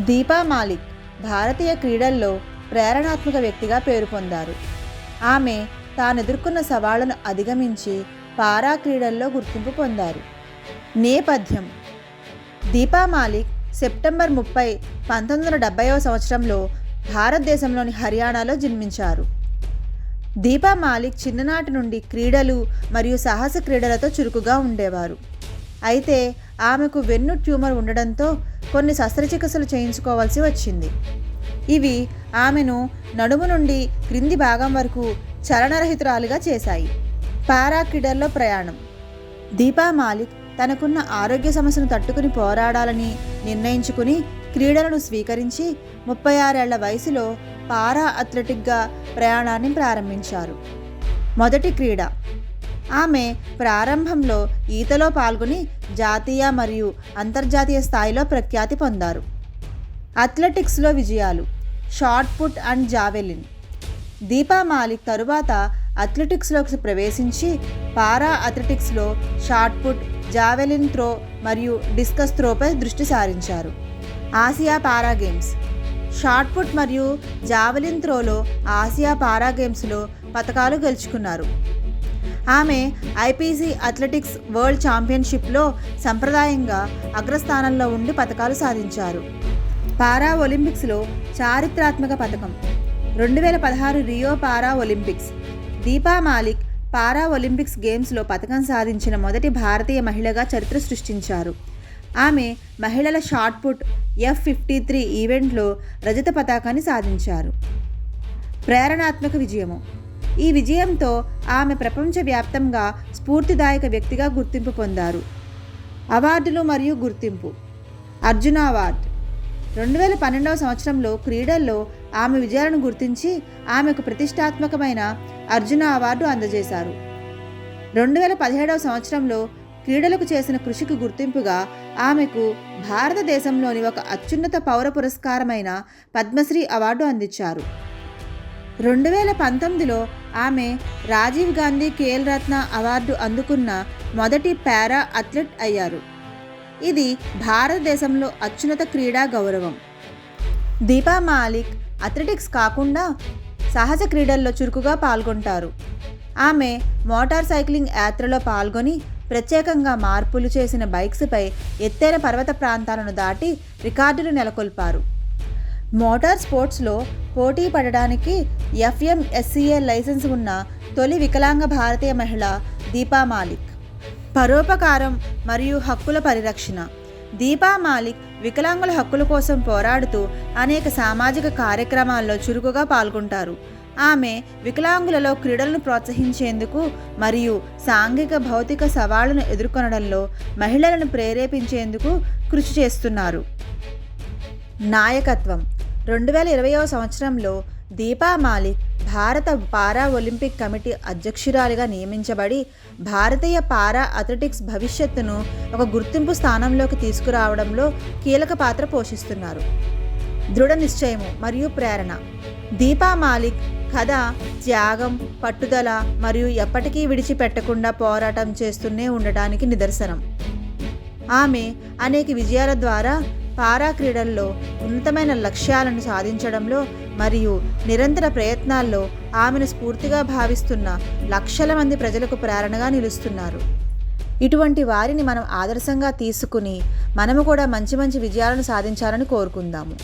దీపా మాలిక్ భారతీయ క్రీడల్లో ప్రేరణాత్మక వ్యక్తిగా పేరు పొందారు. ఆమె తాను ఎదుర్కొన్న సవాళ్ళను అధిగమించి పారా క్రీడల్లో గుర్తింపు పొందారు. నేపథ్యం. దీపా మాలిక్ సెప్టెంబర్ ముప్పై పంతొమ్మిది వందల డెబ్బైవ సంవత్సరంలో భారతదేశంలోని హర్యానాలో జన్మించారు. దీపా మాలిక్ చిన్ననాటి నుండి క్రీడలు మరియు సాహస క్రీడలతో చురుకుగా ఉండేవారు. అయితే ఆమెకు వెన్ను ట్యూమర్ ఉండడంతో కొన్ని శస్త్రచికిత్సలు చేయించుకోవాల్సి వచ్చింది. ఇవి ఆమెను నడుము నుండి క్రింది భాగం వరకు చలనరహితురాలుగా చేశాయి. పారా క్రీడల్లో ప్రయాణం. దీపా మాలిక్ తనకున్న ఆరోగ్య సమస్యను తట్టుకుని పోరాడాలని నిర్ణయించుకుని క్రీడలను స్వీకరించి ముప్పై ఆరేళ్ళ వయసులో పారా అథ్లెటిక్గా ప్రయాణాన్ని ప్రారంభించారు. మొదటి క్రీడ ఆమె ప్రారంభంలో ఈతలో పాల్గొని జాతీయ మరియు అంతర్జాతీయ స్థాయిలో ప్రఖ్యాతి పొందారు. అథ్లెటిక్స్లో విజయాలు shot put and javelin. Deepa Malik తరువాత అథ్లెటిక్స్లోకి ప్రవేశించి పారా అథ్లెటిక్స్లో షార్ట్ పుట్ జావెలిన్ త్రో మరియు డిస్కస్ త్రోపై దృష్టి సారించారు. Asia para games. Shot put మరియు జావెలిన్ త్రోలో ఆసియా పారా గేమ్స్లో పథకాలు గెలుచుకున్నారు. ఆమె ఐపీసీ అథ్లెటిక్స్ వరల్డ్ ఛాంపియన్షిప్లో సంప్రదాయంగా అగ్రస్థానంలో ఉండి పథకాలు సాధించారు. పారా ఒలింపిక్స్లో చారిత్రాత్మక పథకం రెండు వేల పదహారు Rio para Olympics Deepa Malik para Olympics గేమ్స్లో పథకం సాధించిన మొదటి భారతీయ మహిళగా చరిత్ర సృష్టించారు. ఆమె మహిళల shot put F fifty three ఈవెంట్లో రజత పతాకాన్ని సాధించారు. ప్రేరణాత్మక విజయము. ఈ విజయంతో ఆమె ప్రపంచవ్యాప్తంగా స్ఫూర్తిదాయక వ్యక్తిగా గుర్తింపు పొందారు. అవార్డులు మరియు గుర్తింపు. అర్జున అవార్డ్. రెండు వేల పన్నెండవ సంవత్సరంలో క్రీడల్లో ఆమె విజయాలను గుర్తించి ఆమెకు ప్రతిష్టాత్మకమైన అర్జున అవార్డు అందజేశారు. రెండు వేల పదిహేడవ సంవత్సరంలో క్రీడలకు చేసిన కృషికి గుర్తింపుగా ఆమెకు భారతదేశంలోని ఒక అత్యున్నత పౌర పురస్కారమైన పద్మశ్రీ అవార్డు అందించారు. రెండు వేల పంతొమ్మిదిలో ఆమె రాజీవ్ గాంధీ ఖేల్ రత్న అవార్డు అందుకున్న మొదటి పారా అథ్లెట్ అయ్యారు. ఇది భారతదేశంలో అత్యున్నత క్రీడా గౌరవం. దీపా మాలిక్ అథ్లెటిక్స్ కాకుండా సహజ క్రీడల్లో చురుకుగా పాల్గొంటారు. ఆమె మోటార్ సైక్లింగ్ యాత్రలో పాల్గొని ప్రత్యేకంగా మార్పులు చేసిన బైక్స్పై ఎత్తైన పర్వత ప్రాంతాలను దాటి రికార్డులు నెలకొల్పారు. మోటార్ స్పోర్ట్స్లో పోటీ పడడానికి ఎఫ్ఎంఎస్సీఏ లైసెన్స్ ఉన్న తొలి వికలాంగ భారతీయ మహిళ దీపా మాలిక్. పరోపకారం మరియు హక్కుల పరిరక్షణ. దీపా మాలిక్ వికలాంగుల హక్కుల కోసం పోరాడుతూ అనేక సామాజిక కార్యక్రమాల్లో చురుకుగా పాల్గొంటారు. ఆమె వికలాంగులలో క్రీడలను ప్రోత్సహించేందుకు మరియు సాంఘిక భౌతిక సవాళ్ళను ఎదుర్కొనడంలో మహిళలను ప్రేరేపించేందుకు కృషి చేస్తున్నారు. నాయకత్వం. రెండు వేల ఇరవైవ సంవత్సరంలో దీపా మాలిక్ భారత పారా ఒలింపిక్ కమిటీ అధ్యక్షురాలిగా నియమించబడి భారతీయ పారా అథ్లెటిక్స్ భవిష్యత్తును ఒక గుర్తింపు స్థానంలోకి తీసుకురావడంలో కీలక పాత్ర పోషిస్తున్నారు. దృఢ నిశ్చయము మరియు ప్రేరణ. దీపా మాలిక్ కథ త్యాగం పట్టుదల మరియు ఎప్పటికీ విడిచిపెట్టకుండా పోరాటం చేస్తూనే ఉండటానికి నిదర్శనం. ఆమె అనేక విజయాల ద్వారా పారా క్రీడల్లో ఉన్నతమైన లక్ష్యాలను సాధించడంలో మరియు నిరంతర ప్రయత్నాల్లో ఆమెను స్ఫూర్తిగా భావిస్తున్న లక్షల మంది ప్రజలకు ప్రేరణగా నిలుస్తున్నారు. ఇటువంటి వారిని మనం ఆదర్శంగా తీసుకుని మనము కూడా మంచి మంచి విజయాలను సాధించాలని కోరుకుందాము.